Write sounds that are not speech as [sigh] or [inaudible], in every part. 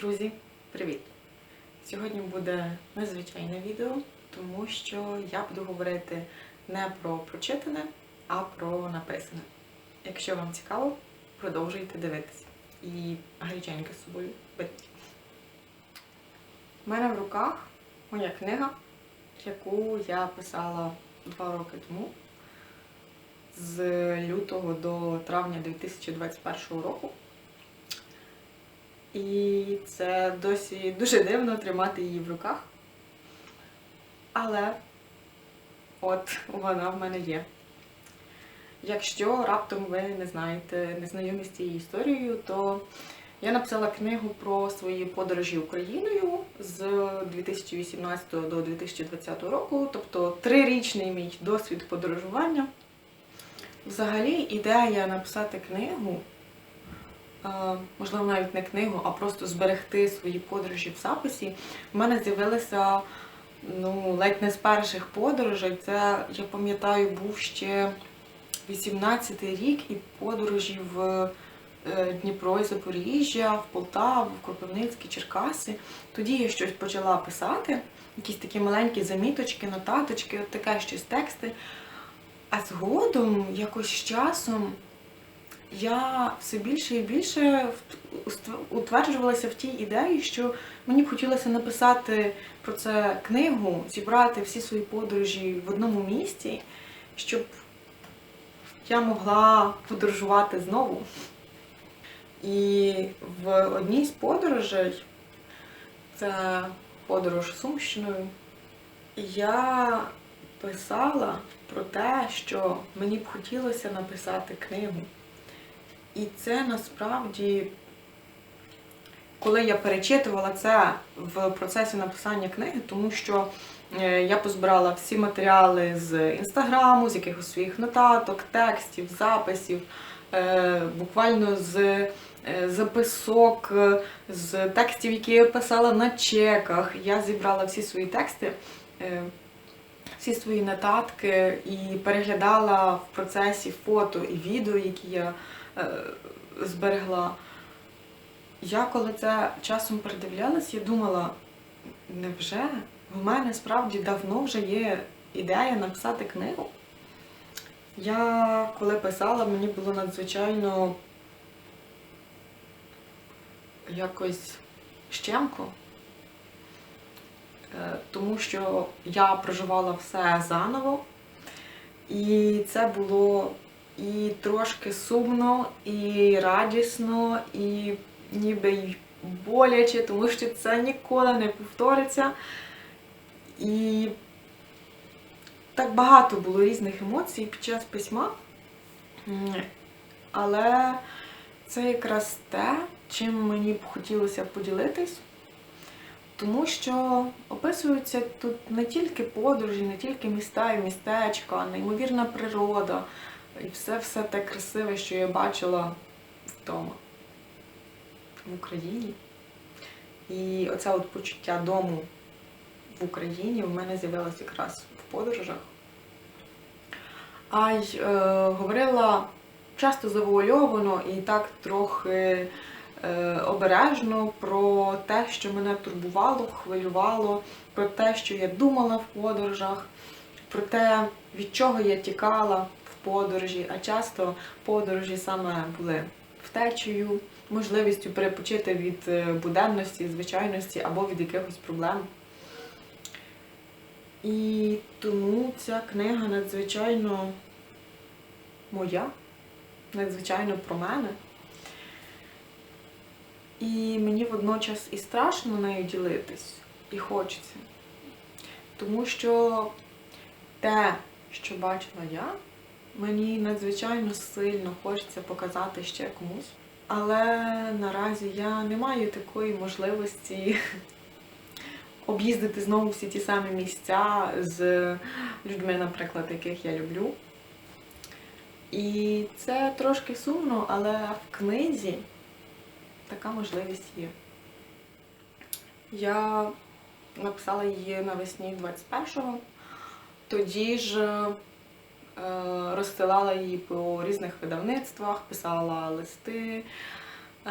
Друзі, привіт! Сьогодні буде незвичайне відео, тому що я буду говорити не про прочитане, а про написане. Якщо вам цікаво, продовжуйте дивитися. І гаряченьке з собою беріть. У мене в руках моя книга, яку я писала два роки тому, з лютого до травня 2021 року. І це досі дуже дивно тримати її в руках. Але от вона в мене є. Якщо раптом ви не знаєте, не знайомі з цією історією, то я написала книгу про свої подорожі Україною з 2018 до 2020 року, тобто трирічний мій досвід подорожування. Взагалі, ідея написати книгу можливо, навіть не книгу, а просто зберегти свої подорожі в записі, в мене з'явилися ну, ледь не з перших подорожей. Це, я пам'ятаю, був ще 18-й рік і подорожі в е, Дніпро і Запоріжжя, в Полтаву, в Кропивницький, Черкаси. Тоді я щось почала писати, якісь такі маленькі заміточки, нотаточки, от таке щось тексти. А згодом, якось з часом, я все більше і більше утверджувалася в тій ідеї, що мені б хотілося написати про це книгу, зібрати всі свої подорожі в одному місці, щоб я могла подорожувати знову. І в одній з подорожей, це подорож Сумщиною, я писала про те, що мені б хотілося написати книгу. І це насправді, коли я перечитувала це в процесі написання книги, тому що е, я позбирала всі матеріали з інстаграму, з якихось своїх нотаток, текстів, записів, е, буквально з е, записок, з текстів, які я писала на чеках. Я зібрала всі свої тексти. Всі свої нотатки і переглядала в процесі фото і відео, які я зберегла. Я коли це часом передивлялась, я думала, невже в мене справді давно вже є ідея написати книгу? Я коли писала, мені було надзвичайно якось щемко, Е, тому що я проживала все заново, і це було і трошки сумно, і радісно, і ніби й боляче, тому що це ніколи не повториться. І так багато було різних емоцій під час письма. Але це якраз те, чим мені б хотілося поділитись. Тому що описуються тут не тільки подорожі, не тільки міста і містечка, неймовірна природа і все-все те красиве, що я бачила вдома в Україні. І оце от почуття дому в Україні в мене з'явилося якраз в подорожах. А й е, говорила часто завуальовано і так трохи е, обережно про те, що мене турбувало, хвилювало, про те, що я думала в подорожах, про те, від чого я тікала подорожі, а часто подорожі саме були втечею, можливістю перепочити від е, буденності, звичайності або від якихось проблем. І тому ця книга надзвичайно моя, надзвичайно про мене. І мені водночас і страшно нею ділитись, і хочеться. Тому що те, що бачила я, мені надзвичайно сильно хочеться показати ще комусь. Але наразі я не маю такої можливості [laughs] об'їздити знову всі ті самі місця з людьми, наприклад, яких я люблю. І це трошки сумно, але в книзі така можливість є. Я написала її навесні 21-го. Тоді ж розсилала її по різних видавництвах, писала листи, е,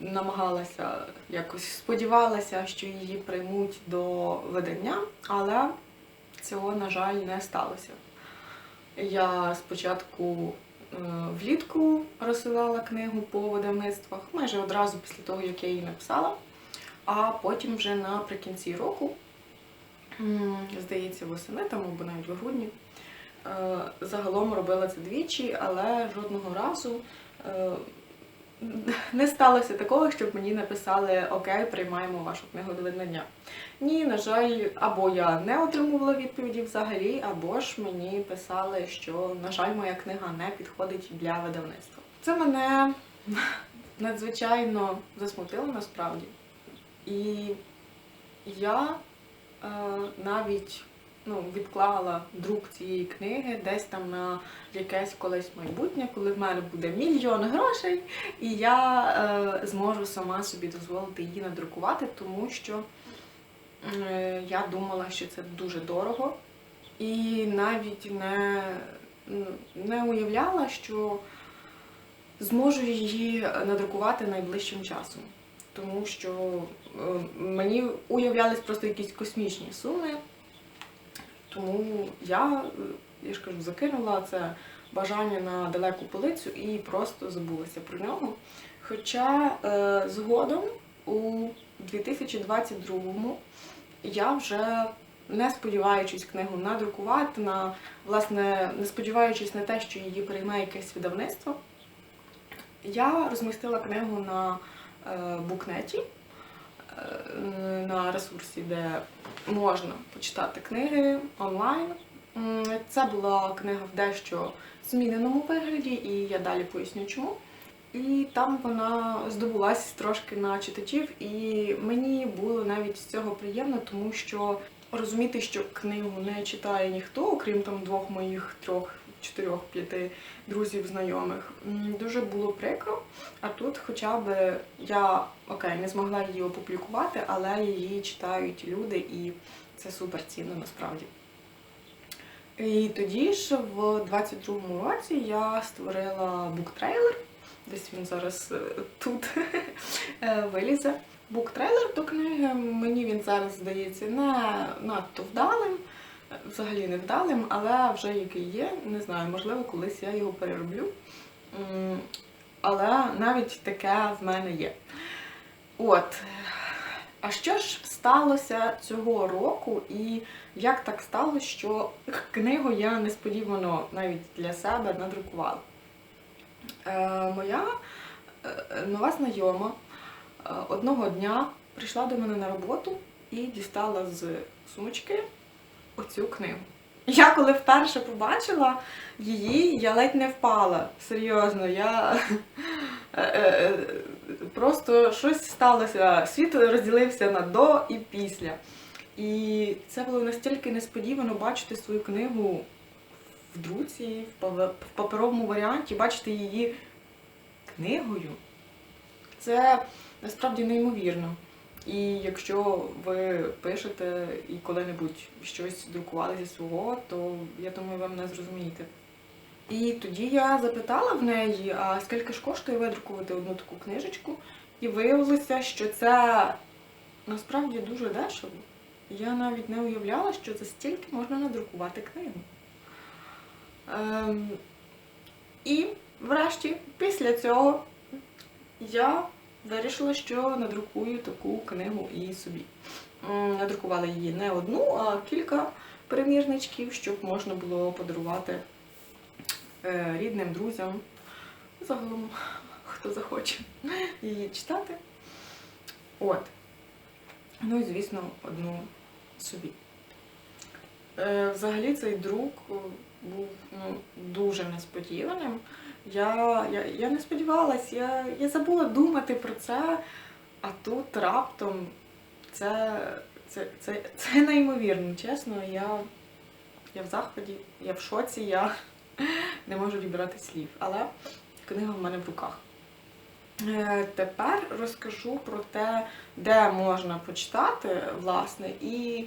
намагалася якось сподівалася, що її приймуть до видання, але цього, на жаль, не сталося. Я спочатку е, влітку розсилала книгу по видавництвах, майже одразу після того, як я її написала, а потім вже наприкінці року, здається, восени там або навіть в грудні, е, загалом робила це двічі, але жодного разу е, не сталося такого, щоб мені написали Окей, приймаємо вашу книгу до видання. Ні, на жаль, або я не отримувала відповіді взагалі, або ж мені писали, що, на жаль, моя книга не підходить для видавництва. Це мене надзвичайно засмутило насправді. І я е, навіть ну, відклала друк цієї книги десь там на якесь колись майбутнє, коли в мене буде мільйон грошей, і я е, зможу сама собі дозволити її надрукувати, тому що е, я думала, що це дуже дорого. І навіть не, не уявляла, що зможу її надрукувати найближчим часом. Тому що е, мені уявлялись просто якісь космічні суми. Тому я, е, я ж кажу, закинула це бажання на далеку полицю і просто забулася про нього. Хоча е, згодом у 2022-му я вже не сподіваючись книгу надрукувати, на, власне, не сподіваючись на те, що її прийме якесь видавництво, я розмістила книгу на е, букнеті, на ресурсі, де можна почитати книги онлайн. Це була книга в дещо зміненому вигляді, і я далі поясню чому. І там вона здобулася трошки на читачів, і мені було навіть з цього приємно, тому що розуміти, що книгу не читає ніхто, окрім там двох моїх трьох, чотирьох, п'яти друзів, знайомих, дуже було прикро. А тут хоча б я окей, не змогла її опублікувати, але її читають люди, і це супер цінно насправді. І тоді ж в 22-му році я створила буктрейлер. Десь він зараз е, тут [laughs] е, вилізе. Буктрейлер до книги. Мені він зараз здається не надто вдалим, взагалі не вдалим, але вже який є. Не знаю, можливо, колись я його перероблю. Але навіть таке в мене є. От. А що ж сталося цього року, і як так сталося, що книгу я несподівано навіть для себе надрукувала? Е, моя е, нова знайома е, одного дня прийшла до мене на роботу і дістала з сумочки оцю книгу. Я коли вперше побачила її, я ледь не впала. Серйозно, я е, е, просто щось сталося. Світ розділився на до і після. І це було настільки несподівано бачити свою книгу в друці, в паперовому варіанті, бачити її книгою. Це насправді неймовірно. І якщо ви пишете і коли-небудь щось друкували зі свого, то я думаю, ви мене зрозумієте. І тоді я запитала в неї, а скільки ж коштує видрукувати одну таку книжечку, і виявилося, що це насправді дуже дешево. Я навіть не уявляла, що за стільки можна надрукувати книгу. Ем, і врешті, після цього, я вирішила, що надрукую таку книгу і собі. Надрукувала її не одну, а кілька примірничків, щоб можна було подарувати е, рідним, друзям, загалом, хто захоче її читати. От. Ну і, звісно, одну собі. Е, Взагалі цей друк був ну, дуже несподіваним. Я, я, я не сподівалась, я, я забула думати про це, а тут раптом це, це, це, це неймовірно, чесно. Я, я в захваті, я в шоці, я [laughs] не можу відбирати слів. Але книга в мене в руках. Е, Тепер розкажу про те, де можна почитати, власне, і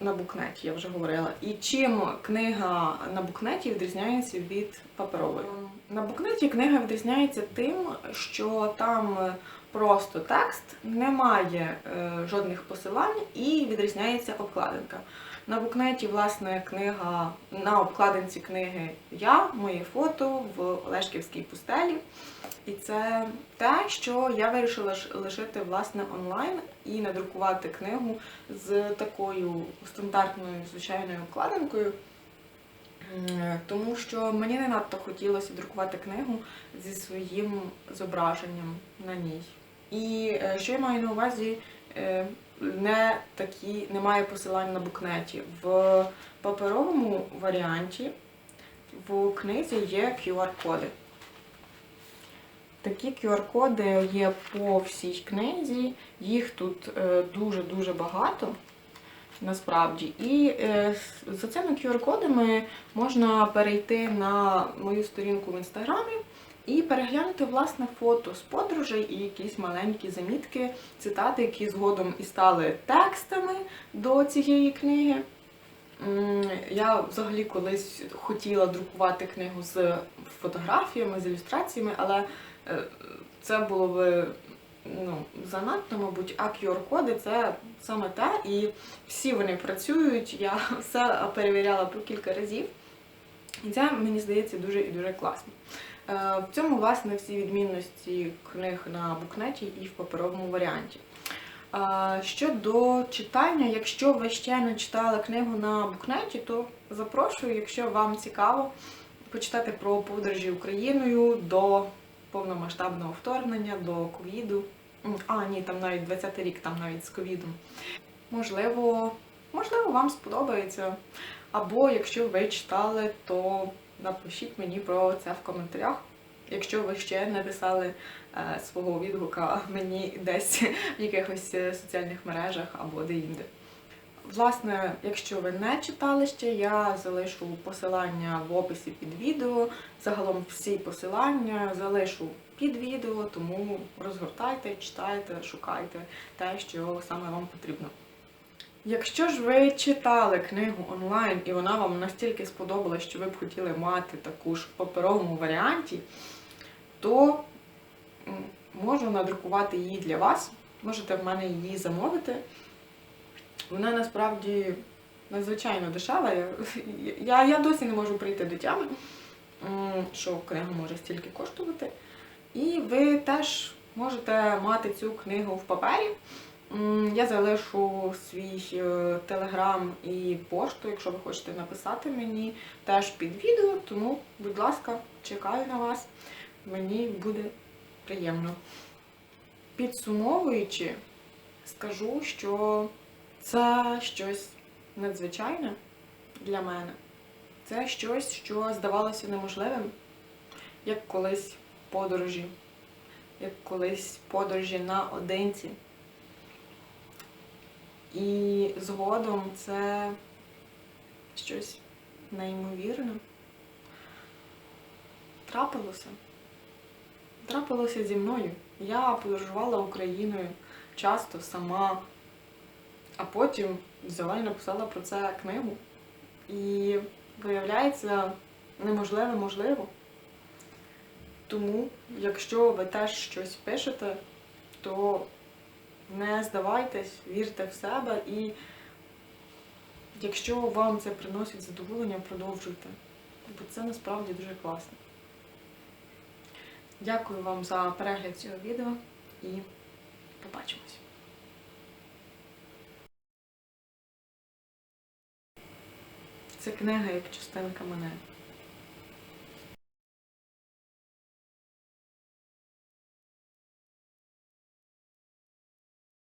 на букнеті, я вже говорила. І чим книга на букнеті відрізняється від паперової. На букнеті книга відрізняється тим, що там просто текст, немає е, жодних посилань і відрізняється обкладинка. На букнеті, власне, книга на обкладинці книги я, моє фото в Олешківській пустелі. І це те, що я вирішила лишити власне онлайн і надрукувати книгу з такою стандартною звичайною обкладинкою. Тому що мені не надто хотілося друкувати книгу зі своїм зображенням на ній. І е, що я маю на увазі, е, не такі, немає посилань на букнеті. В паперовому варіанті в книзі є QR-коди. Такі QR-коди є по всій книзі, їх тут дуже-дуже багато насправді. І е, за цими QR-кодами можна перейти на мою сторінку в інстаграмі і переглянути власне фото з подорожей і якісь маленькі замітки, цитати, які згодом і стали текстами до цієї книги. Я взагалі колись хотіла друкувати книгу з фотографіями, з ілюстраціями, але е, це було би ну, занадто, мабуть, а QR-коди це саме те, і всі вони працюють. Я все перевіряла по кілька разів. І це мені здається дуже і дуже класно. Е, В цьому, власне, всі відмінності книг на букнеті і в паперовому варіанті. Е, Щодо читання, якщо ви ще не читали книгу на букнеті, то запрошую, якщо вам цікаво, почитати про подорожі Україною до повномасштабного вторгнення, до ковіду. А, ні, там навіть 20-й рік, там навіть з ковідом. Можливо, можливо, вам сподобається. Або якщо ви читали, то напишіть мені про це в коментарях. Якщо ви ще не писали е, свого відгука мені десь в якихось е, соціальних мережах або де-інде. Власне, якщо ви не читали ще, я залишу посилання в описі під відео. Загалом всі посилання залишу під відео, тому розгортайте, читайте, шукайте те, що саме вам потрібно. Якщо ж ви читали книгу онлайн і вона вам настільки сподобалась, що ви б хотіли мати таку ж в паперовому варіанті, то можу надрукувати її для вас. Можете в мене її замовити. Вона насправді надзвичайно дешева. Я, [laughs] я, досі не можу прийти до тями, що книга може стільки коштувати. І ви теж можете мати цю книгу в папері. Я залишу свій е, телеграм і пошту, якщо ви хочете написати мені теж під відео. Тому, будь ласка, чекаю на вас. Мені буде приємно. Підсумовуючи, скажу, що це щось надзвичайне для мене. Це щось, що здавалося неможливим, як колись подорожі, як колись подорожі наодинці. І згодом це щось неймовірне. Трапилося. Трапилося зі мною. Я подорожувала Україною часто сама, а потім взяла і написала про це книгу. І виявляється, неможливе можливо. Тому, якщо ви теж щось пишете, то не здавайтесь, вірте в себе і якщо вам це приносить задоволення, продовжуйте. Бо це насправді дуже класно. Дякую вам за перегляд цього відео і побачимось. Це книга як частинка мене.